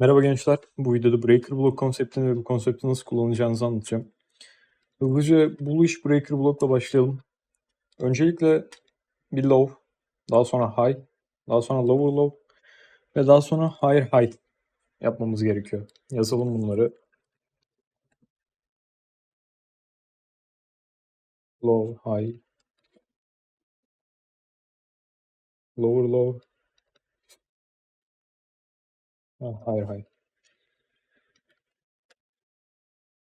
Merhaba gençler. Bu videoda Breaker Block konseptini ve bu konsepti nasıl kullanacağınızı anlatacağım. Hızlıca Bullish Breaker Block'la başlayalım. Öncelikle bir low, daha sonra high, daha sonra lower low ve daha sonra higher high yapmamız gerekiyor. Yazalım bunları. Low, high, lower low, ha, higher high.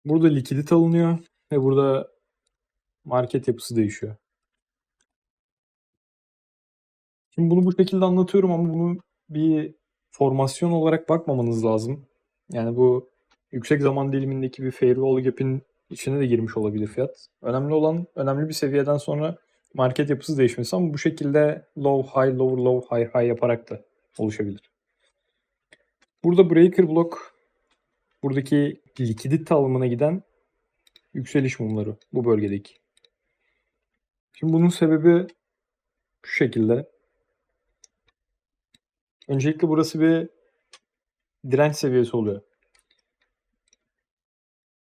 Burada likidite alınıyor ve burada market yapısı değişiyor. Şimdi bunu bu şekilde anlatıyorum ama bunu bir formasyon olarak bakmamanız lazım. Yani bu yüksek zaman dilimindeki bir firewall gap'in içine de girmiş olabilir fiyat. Önemli olan önemli bir seviyeden sonra market yapısı değişmesi ama bu şekilde low high lower low high high yaparak da oluşabilir. Burada breaker block buradaki likidite alımına giden yükseliş mumları bu bölgedeki. Şimdi bunun sebebi şu şekilde. Öncelikle burası bir direnç seviyesi oluyor.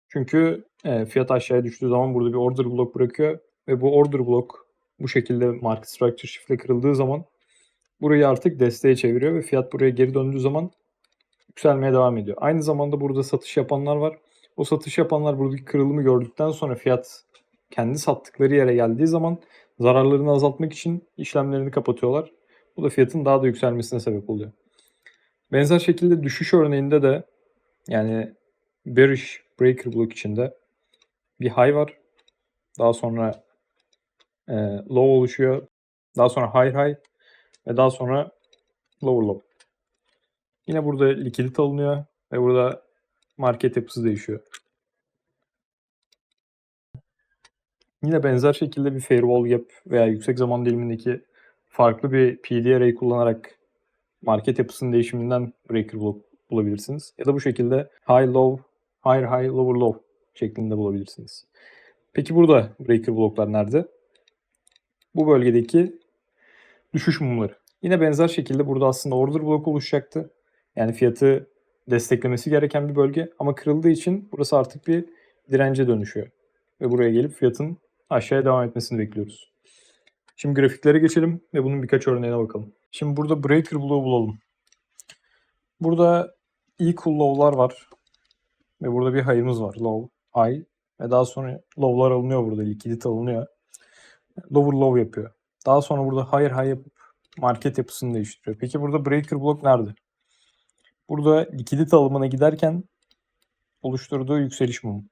Çünkü e, fiyat aşağıya düştüğü zaman burada bir order block bırakıyor ve bu order block bu şekilde market structure shift'le kırıldığı zaman burayı artık desteğe çeviriyor ve fiyat buraya geri döndüğü zaman yükselmeye devam ediyor. Aynı zamanda burada satış yapanlar var. O satış yapanlar buradaki kırılımı gördükten sonra fiyat kendi sattıkları yere geldiği zaman zararlarını azaltmak için işlemlerini kapatıyorlar. Bu da fiyatın daha da yükselmesine sebep oluyor. Benzer şekilde düşüş örneğinde de yani bearish breaker block içinde bir high var. Daha sonra e, low oluşuyor. Daha sonra high high ve daha sonra lower low. Yine burada likidite alınıyor ve burada market yapısı değişiyor. Yine benzer şekilde bir firewall gap veya yüksek zaman dilimindeki farklı bir PD array kullanarak market yapısının değişiminden breaker bulabilirsiniz. Ya da bu şekilde high low, higher high, lower low şeklinde bulabilirsiniz. Peki burada breaker blocklar nerede? Bu bölgedeki düşüş mumları. Yine benzer şekilde burada aslında order block oluşacaktı. Yani fiyatı desteklemesi gereken bir bölge ama kırıldığı için burası artık bir dirence dönüşüyor. Ve buraya gelip fiyatın aşağıya devam etmesini bekliyoruz. Şimdi grafiklere geçelim ve bunun birkaç örneğine bakalım. Şimdi burada breaker blow bulalım. Burada equal low'lar var. Ve burada bir high'ımız var. Low, high. Ve daha sonra low'lar alınıyor burada. Likidite alınıyor. Lower low yapıyor. Daha sonra burada higher high yapıp market yapısını değiştiriyor. Peki burada breaker block nerede? Burada likidite alımına giderken oluşturduğu yükseliş mumu.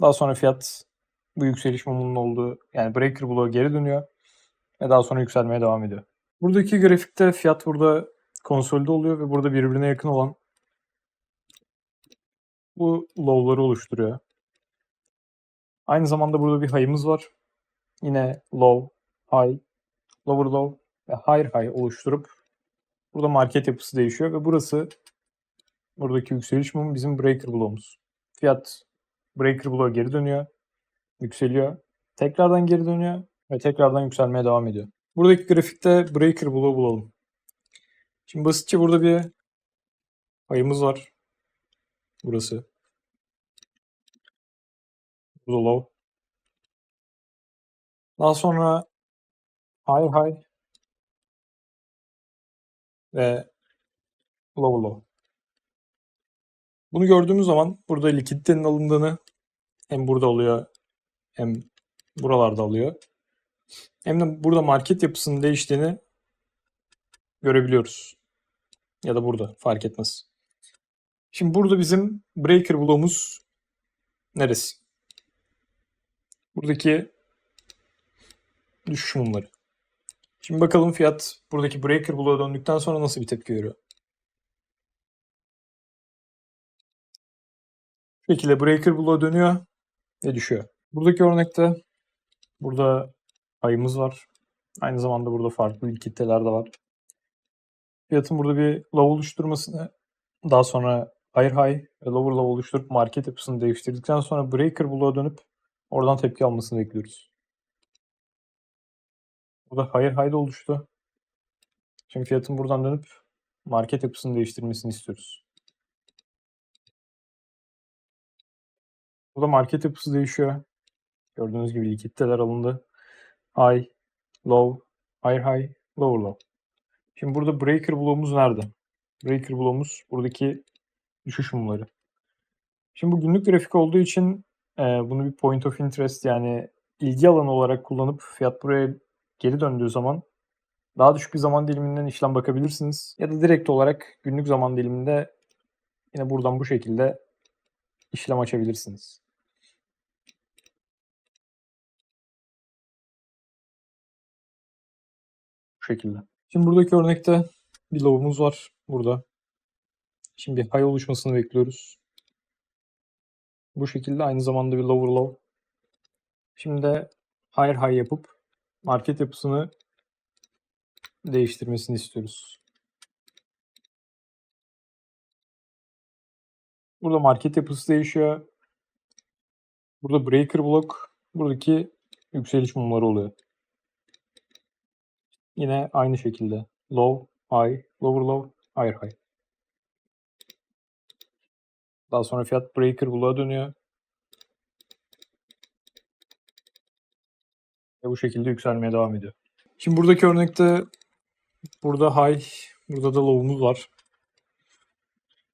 Daha sonra fiyat bu yükseliş mumunun olduğu yani breaker bloğa geri dönüyor ve daha sonra yükselmeye devam ediyor. Buradaki grafikte fiyat burada konsolide oluyor ve burada birbirine yakın olan bu low'ları oluşturuyor. Aynı zamanda burada bir high'ımız var. Yine low, high, lower low ve higher high oluşturup burada market yapısı değişiyor ve burası buradaki yükseliş mumu bizim breaker bloğumuz. Fiyat breaker bloğa geri dönüyor, yükseliyor, tekrardan geri dönüyor ve tekrardan yükselmeye devam ediyor. Buradaki grafikte breaker bloğu bulalım. Şimdi basitçe burada bir payımız var. Burası. Burada low. Daha sonra high high ve low low. Bunu gördüğümüz zaman burada likiditenin alındığını hem burada oluyor hem buralarda alıyor. Hem de burada market yapısının değiştiğini görebiliyoruz. Ya da burada fark etmez. Şimdi burada bizim breaker bloğumuz neresi? Buradaki düşüş mumları. Şimdi bakalım fiyat buradaki breaker bloğa döndükten sonra nasıl bir tepki veriyor. Bu şekilde breaker bloğa dönüyor ve düşüyor. Buradaki örnekte burada ayımız var. Aynı zamanda burada farklı likiditeler de var. Fiyatın burada bir low oluşturmasını daha sonra higher high ve lower low oluşturup market yapısını değiştirdikten sonra breaker bloğa dönüp oradan tepki almasını bekliyoruz. Burada higher high de oluştu. Şimdi fiyatın buradan dönüp market yapısını değiştirmesini istiyoruz. Burada market yapısı değişiyor. Gördüğünüz gibi likiditeler alındı. High, low, higher high, lower low. Şimdi burada breaker bloğumuz nerede? Breaker bloğumuz buradaki düşüş mumları. Şimdi bu günlük grafik olduğu için e, bunu bir point of interest yani ilgi alanı olarak kullanıp fiyat buraya geri döndüğü zaman daha düşük bir zaman diliminden işlem bakabilirsiniz. Ya da direkt olarak günlük zaman diliminde yine buradan bu şekilde işlem açabilirsiniz. Bu şekilde. Şimdi buradaki örnekte bir low'umuz var burada. Şimdi high oluşmasını bekliyoruz. Bu şekilde aynı zamanda bir lower low. Şimdi de higher high yapıp market yapısını değiştirmesini istiyoruz. Burada market yapısı değişiyor. Burada breaker block, buradaki yükseliş mumları oluyor. Yine aynı şekilde low, high, lower low, higher high. Daha sonra fiyat breaker block'a dönüyor. Ve bu şekilde yükselmeye devam ediyor. Şimdi buradaki örnekte burada high, burada da low'umuz var.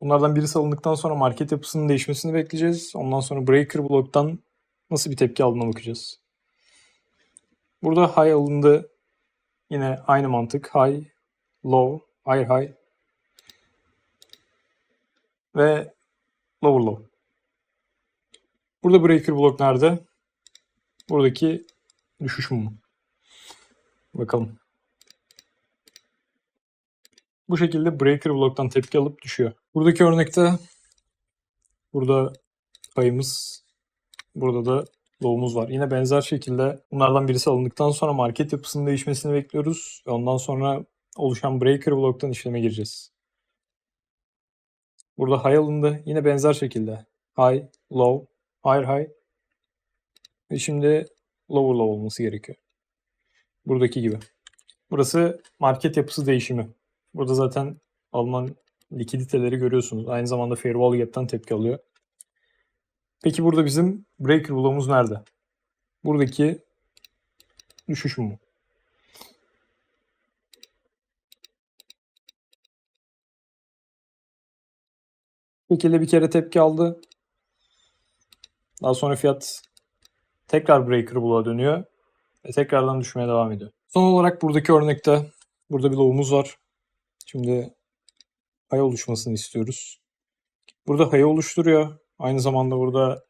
Bunlardan birisi alındıktan sonra market yapısının değişmesini bekleyeceğiz. Ondan sonra breaker block'tan nasıl bir tepki aldığına bakacağız. Burada high alındı. Yine aynı mantık. High, low, higher high ve lower low. Burada breaker block nerede? Buradaki düşüş mumu. Bakalım. Bu şekilde breaker block'tan tepki alıp düşüyor. Buradaki örnekte burada payımız, burada da low'umuz var. Yine benzer şekilde bunlardan birisi alındıktan sonra market yapısının değişmesini bekliyoruz. Ondan sonra oluşan breaker block'tan işleme gireceğiz. Burada high alındı. Yine benzer şekilde. High, low, higher high. Ve şimdi lower low olması gerekiyor. Buradaki gibi. Burası market yapısı değişimi. Burada zaten alınan likiditeleri görüyorsunuz. Aynı zamanda value gap'ten tepki alıyor. Peki burada bizim breaker bloğumuz nerede? Buradaki düşüş? Bu şekilde bir kere tepki aldı. Daha sonra fiyat tekrar breaker bloğa dönüyor ve tekrardan düşmeye devam ediyor. Son olarak buradaki örnekte burada bir low'umuz var. Şimdi high oluşmasını istiyoruz. Burada high oluşturuyor. Aynı zamanda burada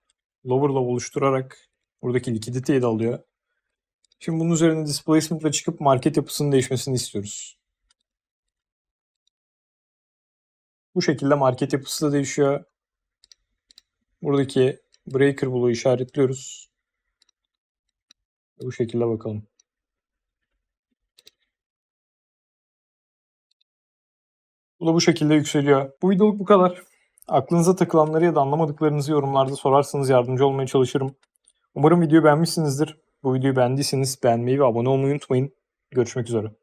lower low oluşturarak buradaki likiditeyi de alıyor. Şimdi bunun üzerine displacement ile çıkıp market yapısının değişmesini istiyoruz. Bu şekilde market yapısı da değişiyor. Buradaki breaker bloğu işaretliyoruz. Bu şekilde bakalım. Da bu şekilde yükseliyor. Bu videoluk bu kadar. Aklınıza takılanları ya da anlamadıklarınızı yorumlarda sorarsanız yardımcı olmaya çalışırım. Umarım videoyu beğenmişsinizdir. Bu videoyu beğendiyseniz beğenmeyi ve abone olmayı unutmayın. Görüşmek üzere.